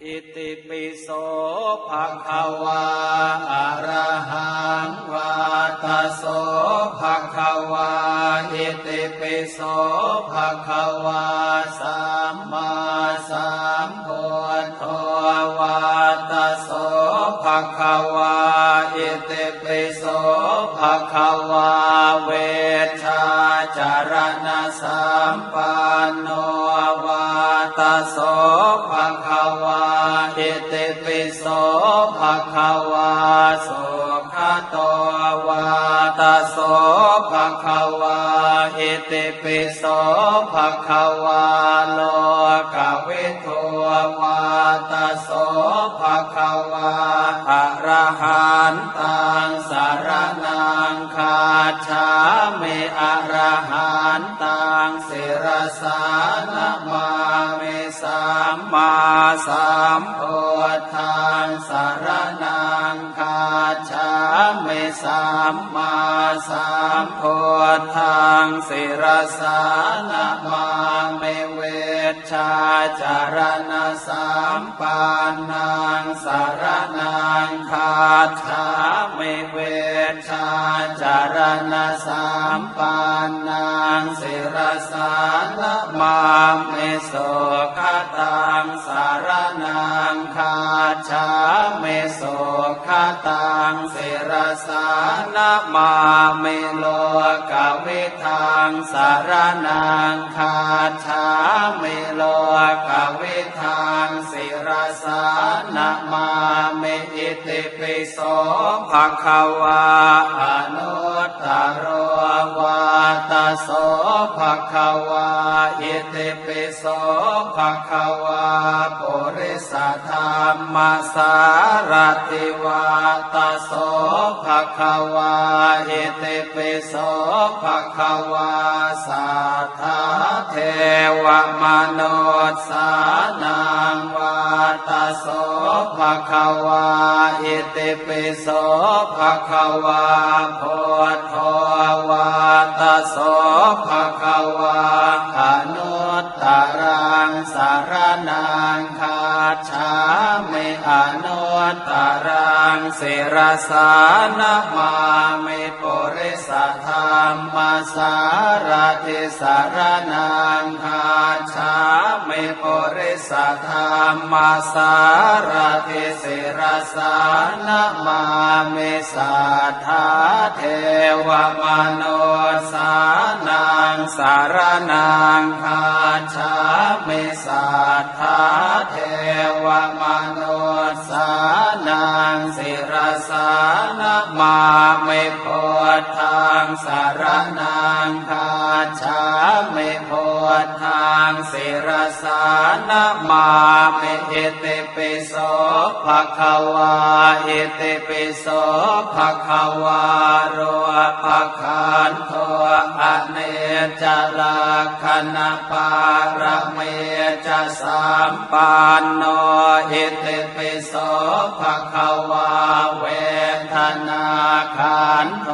อิติปิโสภะคะวาอะระหังวาตาโสภะคะวาอิติปิโสภะคะวาสัมมาสัมพุทโธะคะวาอิติปิโสภะคะวาเวชาจารณะสัมปันโนวาตาโสภะคะวาอิติปิโสภะคะวาสุขโตวาตาโสภะคะวาอิติปิโสภะคะวาโลกวิทวาตาโสภะคะวา หันตังสารนังคาชามิอรหันตังสิรสานมามิสัมมาสั มมาสัมพุทธังสิรสานะมามิเวชาจารณะสัมปันนังสารนังคาชามิเวชาจารณะสัมปันนังสิรสานะมามิโสขตังสารนังคาชามิโสขตังสิรสานะมามิโลกเวทังสารนางคาชามโลกเวทังสิรสานะมามิอิติปิโสภะคะวาอนุตตร ตาโสภะคะวาอิติปิโสภะคะวาปุริสธรรมสารติวาตาโสภะคะวาอิติปิโสภะคะวาสัทธาเทวมนุษสานังวา ภะคะวาอิติปิโสภะคะวาพุทโธวาตโสภะคะวาอนุตตรังสารนังคาชามิอนุตตรังเสรสานมาเมิปุริสธ รรมสารติสารนังคาชามิปุริสธรรมาสารติสิรสานมาเมสัทธาเทวมโนสานังสารนังคาชามิสัทธาเทวมโนสานังสิรสานมามิพุทธ สารนางคาชาเมโพทางเสรสานมาเมเอเตเปโส ภะคะวาเอิติปิโสภะคะวาโรภะคันโทอเนจลาคณปารเมจะสัมปันโนเอิติปิโสภะคะวาเวทนาขันโท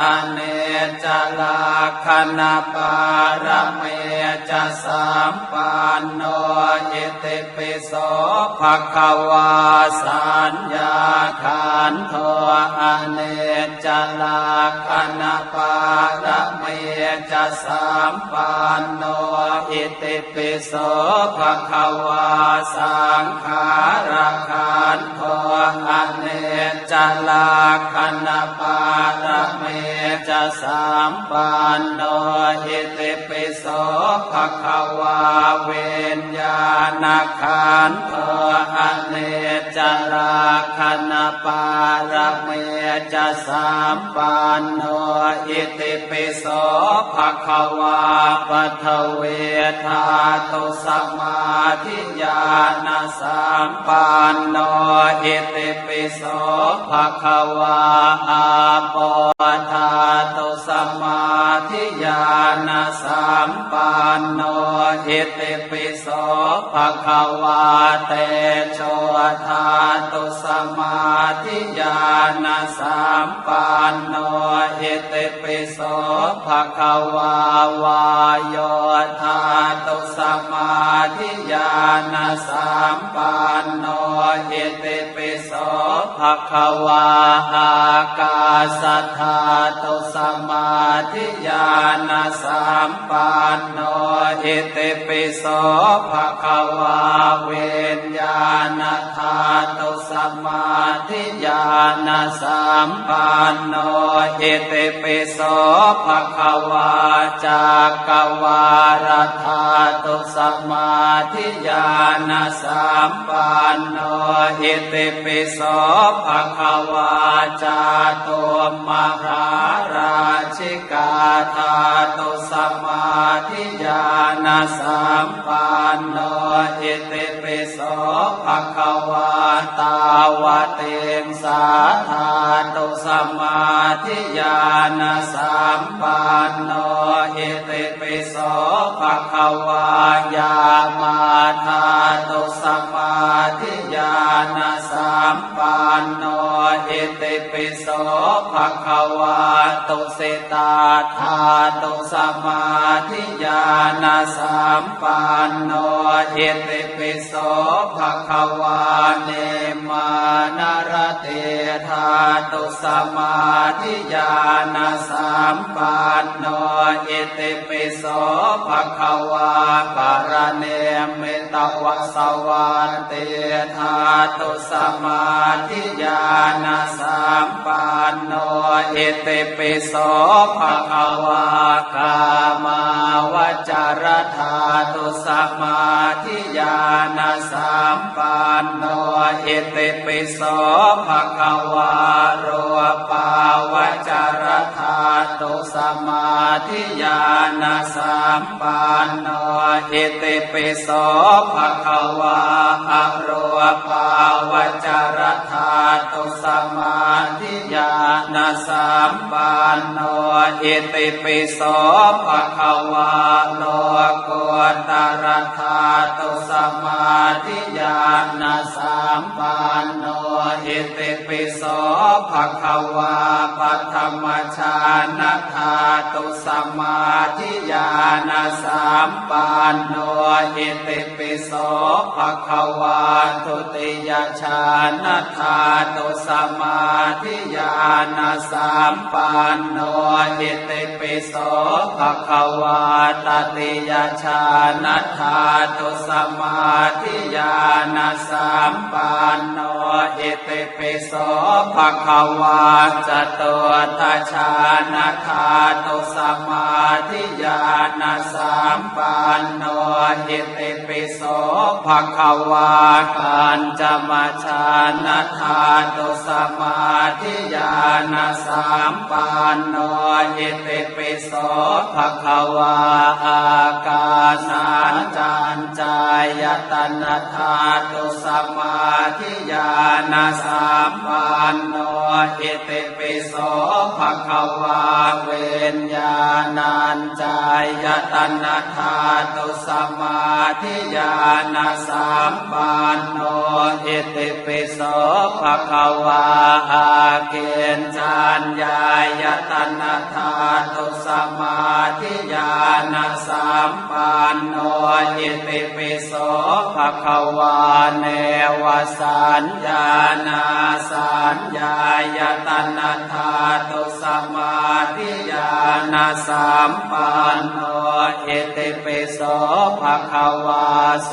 อเนจลาคณปารเมจะสัมปันโนเอิติปิโสภะคะวาสัญญาขันโทอเนจลาคณปารเมจะสัมปันโนอิติปิโสภะคะวาสังขารขันโทอเนจลาคณปารเมจะสัมปันโนอิติปิโสภะคะวาเวนญาณขันโทอเน จลาคณปารเมจะสัมปันโนอิติปิโสภะคะวาปัทเวทาตุสัมมาทิญาณสัมปันโนอิติปิโสภะคะวาอาปทาตุสัมมาทิญาณสัมปันโนอิติปิโสภะคะวาเตโช ทาตุสัมมาทิญาณสัมปันโนอิติปิโสภะคะวาวายโยธาตุสัมมาธิญาณสัมปันโนอิติปิโสภะคะวาอากาสัทธาตุสมา ธิญาณสัมปันโนเอิติปิโสภะคะวาเวนญาณธาตุสมาธิญาณสัมปันโนเอิติปิโสภะคะวาจากกวารธาตุสมาธิญาณสัมปันโนเอิติปิโสภะคะวาจาตุมหาราชิกาธาตุสมาธิญาณสัมปันโนอิติ ปิโสภะคะวาตาวเตงสาธาตุสมาธิญาณสัมปันโนอิติปิโสภะคะวายามาธาตุสมาธิญาณสัมปันโนอิติปิโสภะคะวาตุสิตาธาตุสมาธิญาณสัมปันโนอิติปิโสโสภควาเนมานารเตธาตุสมาธิญาณสัมปันโนอิติปิโสภควาปารเนมิตวสวันเตธาตุสมาธิญาณสัมปันโนอิติปิโสภควากามาวจารธาตุสมาธิญาณสัมปันโนเอติปิโสภะคะวาโรปาวจารธา ตุสมาธิญาณสัมปันโนอิติปิโสภะคะวาอโรปาวจารธาตุสมาธิญาณสัมปันโนอิติปิโสภะคะวาโลกุตรธาตุสมาธิญาณสัมปันโน อิติปิโสภะคะวาปัทมชานธาตุสมาธิญาณสัมปันโนอิติปิโสภะคะวาทุติยชานธาตุสมาธิญาณสัมปันโนอิติปิโสภะคะวาตติยชานธาตุสมาธิญาณสัมปันโนอิติปิโสภะคะวาจตุตชานะธาตุสมาธิญาณสัมปันโนอิติปิโสภะคะวาปัญจมาชานะธาตุสมาธิญาณสัมปันโนอิติปิโสภะคะวาอากาสานจันจายตนะธาตุสมาธิญาณสัมปันโนอิติปิโสภะคะวาเวนญาณัญจายตนะธาตุสมาธิญาณสัมปันโนอิติปิโสภะคะวาอาเกณฑ์จัญญายตนะธาตุสมาธิญาณสัมปันโนอิติปิโสภะคะวาเนวสัญญาณาสัญญายตนะธาตุสมาธิญาณสัมปันโนอิติปิโสภะคะวาโส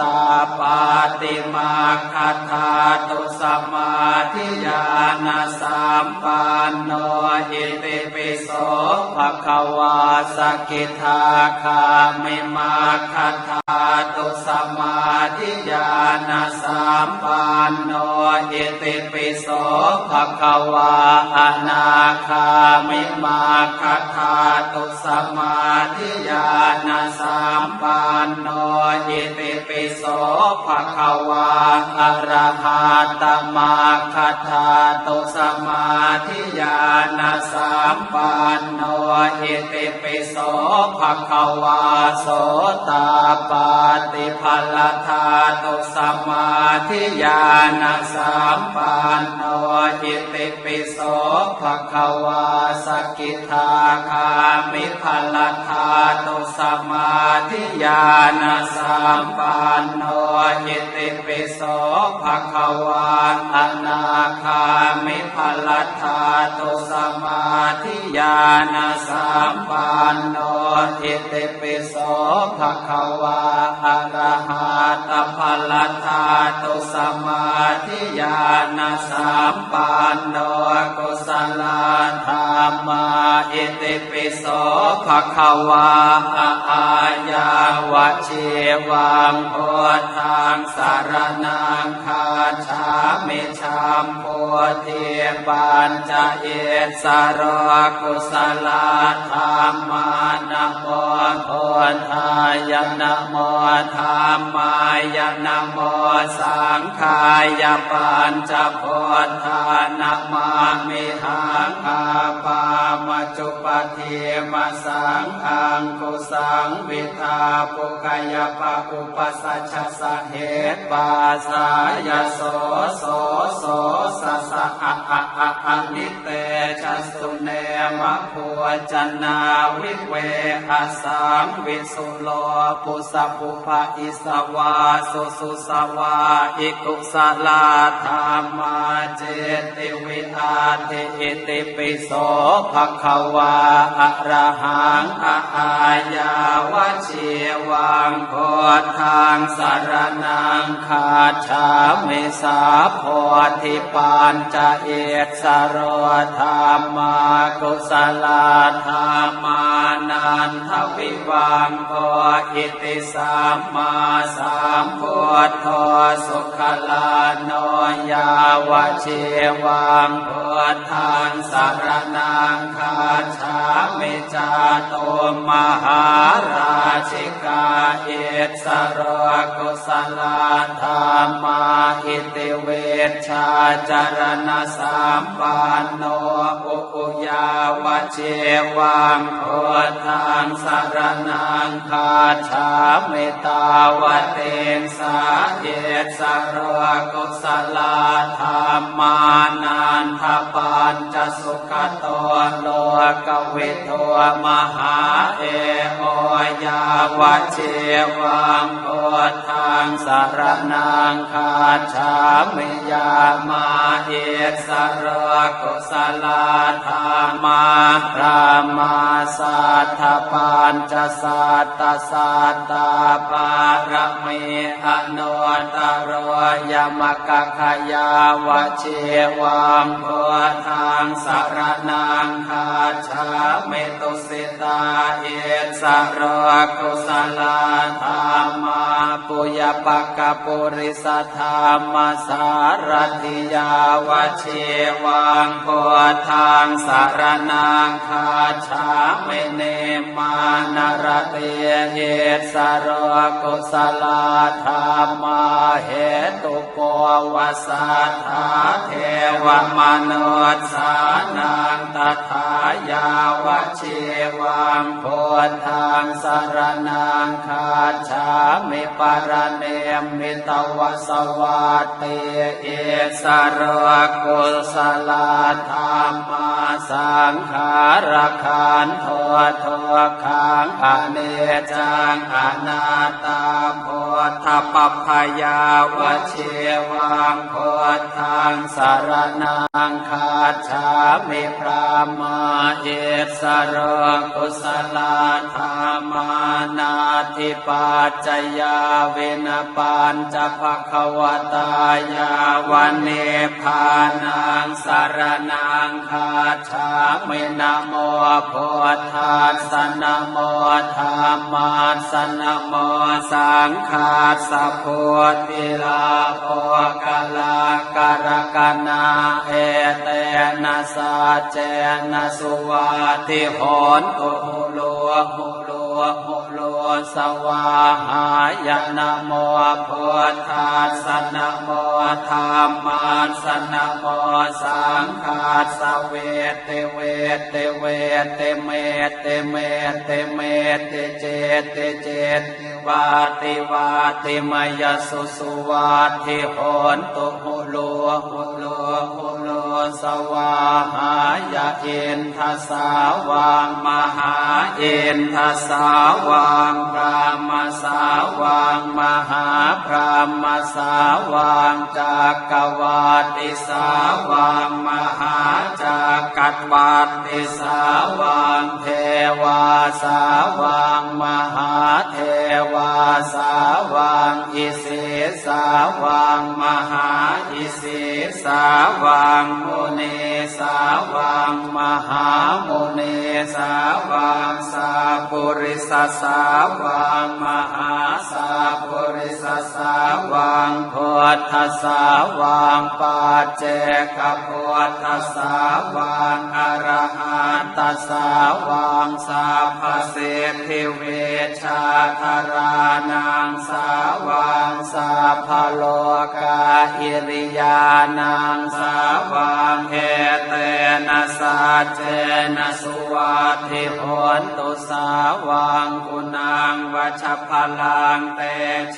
ตาปาติมาคัธาตุสมาธิญาณสัมปันโนอิติปิโสภะคะวาสกิทาคามิมาคัธา ตุสมาธิญาณสัมปันโนอิติปิโสภะคะวาอนาคามิมาคัธาตุสมาธิญาณสัมปันโนอิติปิโสภะคะวาอรหะตมาคัธาตุสมาธิญาณสัมปันโนอิติปิโสภะคะวาโสตาปาติภลธาตุสมา ธิญาณสัมปันโนอิติปิโสภะคะวาสกิทาคามิภลธาตุสมาธิญานสัมปันโนอิติปิโสภะคะวาอนาคามิภลัทธาตุสมาธิญาณสัมปันโนอิติปิโสภะคะวาอรหะตภลัทธาตุุสมาธิญาณสามปานโดกุสลธา มาอิติปิโสภะคะวาอะอาญาวะเชวังโพทางสารนังคาชามิชามโพเทปัญจะเอสารกุศลธรรมานะโมโพธายนะโมธรรมายนะโมสังขายปัญจะโพธานะมามิหังอาปา จุปเทมาสังฆังกุสังวิทาปุกายปะอุปสัชชะสะเหตปาสายโสโสโสสะสะอะอะอะอะนิเตชสุเนมะพัวจันนาวิเวอาสังวิสุโลปุสะปุภะอิสวาสุสุสวาอิกุสลาธรรมาเจติวิอาเทอิติปิโสภะคะวาอะระหังอะอายาวะเชวังโพทางสารนังคาชามิสาโพธิปานจะเอตสโรธรรมากุศลธรรมานันทวิวังโพอิติสัมมาสัมพุทโธสุขลาโนยาวะเชวังโพทางสารนังคาชามิจาโตมหาราชิกาเอตสรกุศลธรรมาอิติเวชาจารณสามปานโนอุปุยาวเชวังโพทางสารนังคาชาเมตตาวเตงสาเอตสรกุศลธรรมานันทปานจะสุขโตโลกเวโทมหาเอโอยาวเชวังโพทางสารนังคาชามิยามาเอสรกุศลธรรมารามาสัทธปานจสัตตสัตตาปารมีอนุตตรยมกขยาวเชวังโพทางสารนังคาชาเมตุสิตาเอสรกุศลาธรรมาปุยปักะปุริสธรรมสารติยาวะเชวังโพทางสารนังคาชาเมเนมานรเตเหตสารกุศลาธรรมาเหตุโกวสัทธาเทวมนุษสานังตถายาวะเชวังโพทางสารนังคาชามิปารเนมิตวสวัตเตเอสารกุศลธรรมาสังขารขันโทโทขังอเนจังอนาตตาโพธปพยาวะเชวังโพทา งสารนังคาชามิพรามาเอสรกุศลาธรรมานาทิปัจจยาเวนปัญจภควตายาวันเนพานังสารนังคาชามินโมโพธัสนโมธรรมาสนโมสังฆาสะโพธิลาโภกลาการกนาเอเตนะสาเจนะสุวาทิหอนตุหุโลหุโล หุโลสวาหายนะโมพุทธัสนะโมธรรมาสสนะโมสังฆาสเวเตเวเตเวเตเมเตเมเตเมเตเจเตเจวาติวาติมยสุสุวาทิโหนตุหุโลหุโลหุโล สวาหายะเอ็นทสาวังมหาเอ็นทสาวังพรามสาวังมหาพรามสาวังจักรวาติสาวังมหาจักรวาติสาวังเทวาสาวังมหาเทวาสาวังอิสิ สาวังมหาอิสิสาวังโมเน สาวังมหาโมุนีสาวังสาปุริสสาวังมหาสาปุริสสาวังพุทธสาวังปัจเจกพุทธสาวังอรหันตสาวังสัพเสทิเวชาธารานังสาวังสัพพโลกาอิริยานังสาวังเอเตนะสัจเจนะสุวัติโหนตุสาวังกุณังวัชพลังเต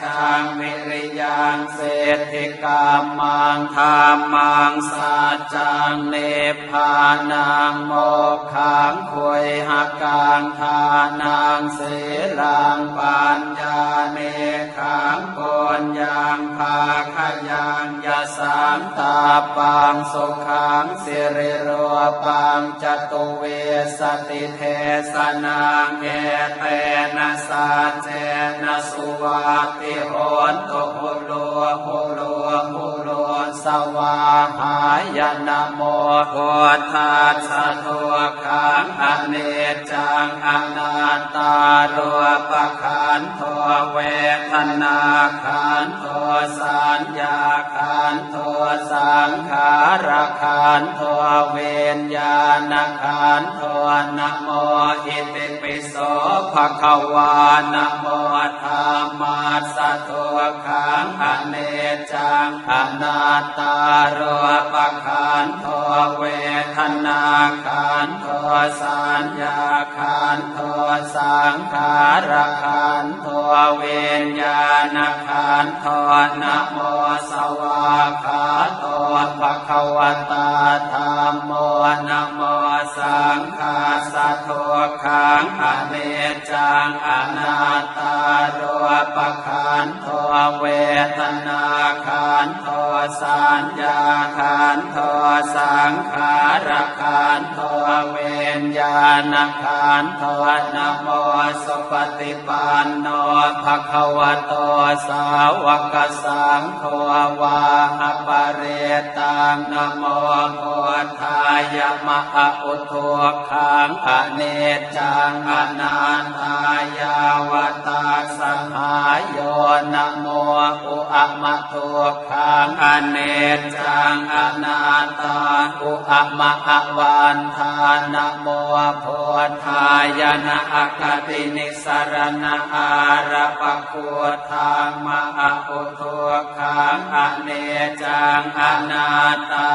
ชังวิริยังเศรษฐิกามังธรรมังสัจจังเนพานังโมขังคุยหักกังทานังเสลังปัญญาเนขังปุญญังภาคยังยะสังตาปังสุขังเสริโรปังจตุเวสติเทสนังเอเตนะสัจเจนะสุวัติโหนตุโหโลโหโลโหโลสวาหายนะโมพุทธัสสะโทขังอเนจังอนัตาโรปขันโทเวทนาขันโทสัญญา ขันโทสังขารขันโทเวนญาณขันโทนะโมอิติ ภะคะวานะโมธรรมัสสะโทขังอเนจังอนัตารปะขันโทเวทนาขันโทสัญญาขันโทสังขารขันโทเวนญาณขันโทนะโมสวากขาโตภะคะวตาธรรมโมนะโมสังฆาสะโทขังอเนจังอนัตตาโรปะขันโทเวทนาขันโทสัญญาขันโทสังขารขันโทเวนญาณขันโทนโมสุปฏิปันโนภะคะวะโตสาวกสังโฆวาหปะเรตังนโมพุทธายะมะอุทุขังอเนจังอนันทายาวตาสหายโยนะโมอุอะมะทุขังอเนจังอนันตาอุอะมะอะวันทานะโมพุทธายะนะอะคตินิสรณะอาระปะโคทางมะอะอุทุขังอเนจังอนัตตา